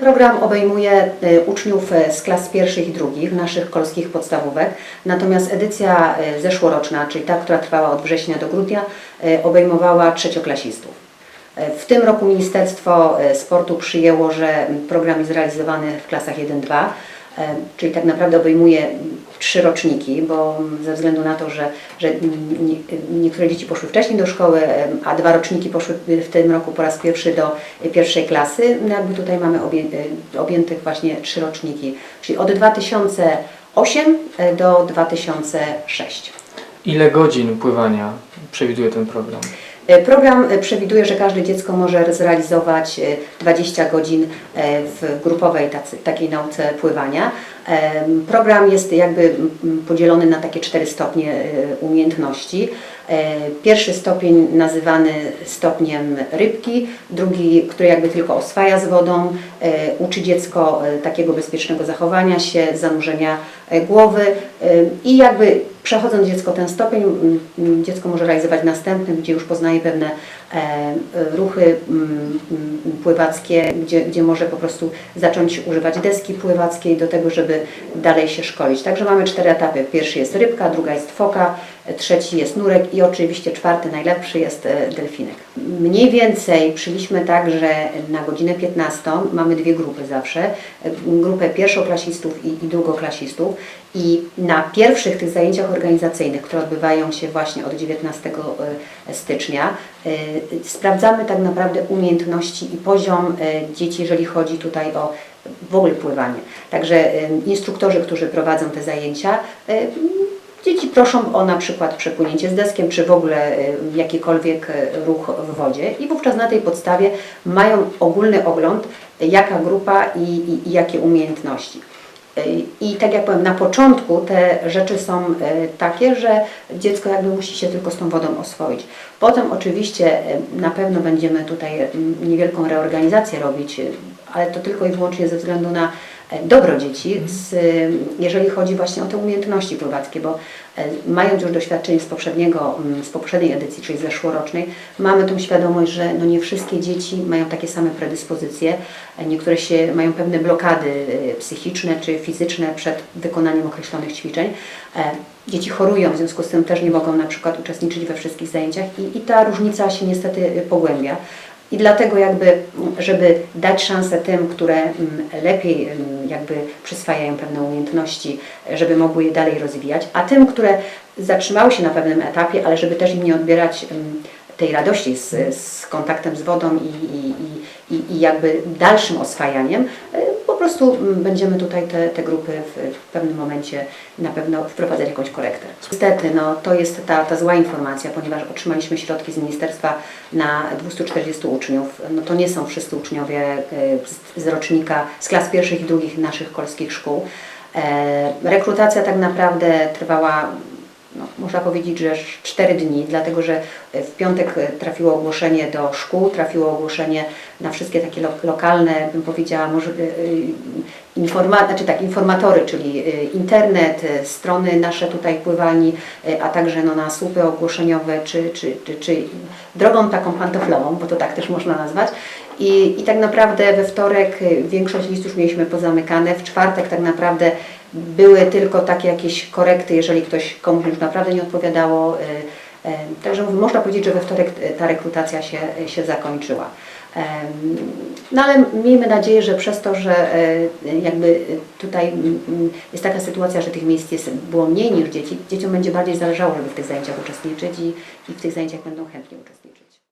Program obejmuje y, uczniów y, z klas pierwszych i drugich naszych kolskich podstawówek, natomiast edycja y, zeszłoroczna, czyli ta, która trwała od września do grudnia, obejmowała trzecioklasistów. W tym roku Ministerstwo Sportu przyjęło, że program jest realizowany w klasach 1-2, y, czyli tak naprawdę obejmuje trzy roczniki, bo ze względu na to, że, że nie- niektóre dzieci poszły wcześniej do szkoły, a dwa roczniki poszły w tym roku po raz pierwszy do pierwszej klasy, no jakby tutaj mamy y, objętych właśnie trzy roczniki, czyli od 2008 y, do 2006. Ile godzin pływania przewiduje ten program? E, Program e, przewiduje, że każde dziecko może zrealizować e, 20 godzin e, w grupowej takiej nauce pływania. Program jest jakby podzielony na takie cztery stopnie umiejętności. E, Pierwszy stopień nazywany stopniem rybki, drugi, który jakby tylko oswaja z wodą, e, uczy dziecko e, takiego bezpiecznego zachowania się, zanurzenia głowy. I jakby przechodząc dziecko ten stopień, dziecko może realizować następny, gdzie już poznaje pewne ruchy mm, mm, pływackie, gdzie, gdzie może po prostu zacząć używać deski pływackiej do tego, żeby dalej się szkolić. Także mamy cztery etapy. Pierwszy jest rybka, druga jest foka, e, trzeci jest nurek i oczywiście czwarty, najlepszy jest e, delfinek. Mniej więcej przyliśmy tak, że na godzinę 15 mamy dwie grupy zawsze. E, Grupę pierwszoklasistów i, i drugoklasistów i na pierwszych tych zajęciach organizacyjnych, które odbywają się właśnie od 19 e, stycznia, e, sprawdzamy tak naprawdę umiejętności i poziom e, dzieci, jeżeli chodzi tutaj o w ogóle pływanie. Także instruktorzy, którzy prowadzą te zajęcia, Dzieci proszą o na przykład przepłynięcie z deskiem, czy w ogóle jakikolwiek ruch w wodzie i wówczas na tej podstawie mają ogólny ogląd, jaka grupa i, i, i jakie umiejętności. I tak jak powiem, na początku te rzeczy są y, takie, że dziecko jakby musi się tylko z tą wodą oswoić. Potem oczywiście y, na pewno będziemy tutaj y, niewielką reorganizację robić, y, ale to tylko i wyłącznie ze względu na e, dobro dzieci, z, y, jeżeli chodzi właśnie o te umiejętności pływackie, bo e, mając już doświadczenie z, poprzedniego, mm, z poprzedniej edycji, czyli zeszłorocznej, mamy tą świadomość, że no nie wszystkie dzieci mają takie same predyspozycje, e, niektóre się mają pewne blokady e, psychiczne czy fizyczne przed wykonaniem określonych ćwiczeń. E, Dzieci chorują, w związku z tym też nie mogą na przykład uczestniczyć we wszystkich zajęciach i, i ta różnica się niestety pogłębia. I dlatego jakby, żeby dać szansę tym, które mm, lepiej mm, jakby przyswajają pewne umiejętności, żeby mogły je dalej rozwijać, a tym, które zatrzymały się na pewnym etapie, ale żeby też im nie odbierać mm, tej radości z, z kontaktem z wodą i, i, i, i- jakby dalszym oswajaniem, prostu mm, będziemy tutaj te, te grupy w, w pewnym momencie na pewno wprowadzać jakąś korektę. Niestety, no, to jest ta, ta zła informacja, ponieważ otrzymaliśmy środki z ministerstwa na 240 uczniów. No, to nie są wszyscy uczniowie y, z, z rocznika, z klas pierwszych i drugich naszych kolskich szkół. E, rekrutacja tak naprawdę trwała no, można powiedzieć, że 4 dni, dlatego że w piątek trafiło ogłoszenie do szkół, trafiło ogłoszenie na wszystkie takie lo lokalne, bym powiedziała, może, y, informa znaczy tak, informatory, czyli internet, strony nasze tutaj pływalni, a także no, na słupy ogłoszeniowe, czy, czy, czy, czy drogą taką pantoflową, bo to tak też można nazwać. I, I tak naprawdę we wtorek y, większość list już mieliśmy pozamykane, w czwartek tak naprawdę były tylko takie jakieś korekty, jeżeli ktoś komuś już naprawdę nie odpowiadało. y, y, Także można powiedzieć, że we wtorek ta rekrutacja się, się zakończyła. No ale miejmy nadzieję, że przez to, że jakby tutaj jest taka sytuacja, że tych miejsc jest, było mniej niż dzieci, dzieciom będzie bardziej zależało, żeby w tych zajęciach uczestniczyć i, i w tych zajęciach będą chętnie uczestniczyć.